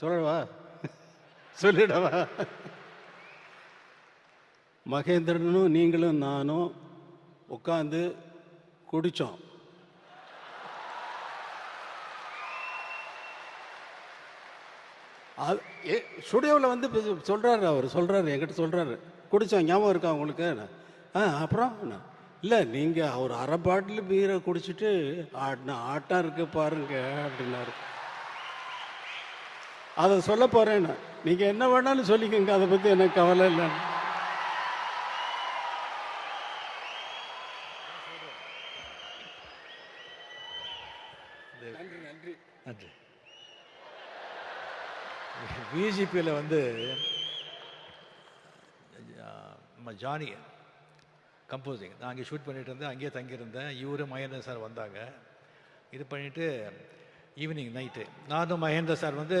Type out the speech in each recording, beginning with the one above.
சொல்லவா? சொல்லிடவா? மகேந்திரனும் நீங்களும் நானும் உட்காந்து குடித்தோம் அது ஸ்டுடியோவில் வந்து சொல்கிறாரு அவர் சொல்கிறாரு என்கிட்ட சொல்கிறாரு குடித்தோம் ஞாபகம் இருக்கா உங்களுக்கு? ஆ அப்புறம் இல்லை நீங்கள் அவர் அரை பாட்டில் பீரை குடிச்சிட்டு ஆடின ஆட்டம் இருக்குது பாருங்க அப்படின்னாரு. அதை சொல்ல போகிறேன் நீங்கள் என்ன வேணாலும் சொல்லிக்கோங்க அதை பற்றி எனக்கு கவலை இல்லை நன்றி பிஜேபியில் வந்து நம்ம ஜானி கம்போசிங் நான் அங்கே ஷூட் பண்ணிட்டு இருந்தேன் அங்கேயே தங்கியிருந்தேன். இவரு மகேந்திர சார் வந்தாங்க. இது பண்ணிவிட்டு ஈவினிங் நைட்டு நானும் மகேந்திர சார் வந்து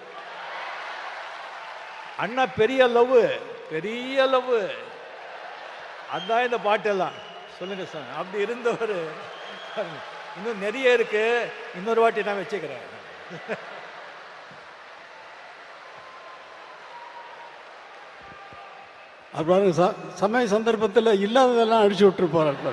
அண்ணா பெரிய லவ். பெரிய லவ். அதான் இந்த பாட்டெல்லாம். சொல்லுங்க சார். அப்படி இருந்தவர். இன்னும் நிறைய இருக்கு. இன்னொரு வாட்டி நான் வச்சுக்கிறேன். அப்புறம் ச சமய சந்தர்ப்பத்தில் இல்லாததெல்லாம் அடிச்சு விட்டுரு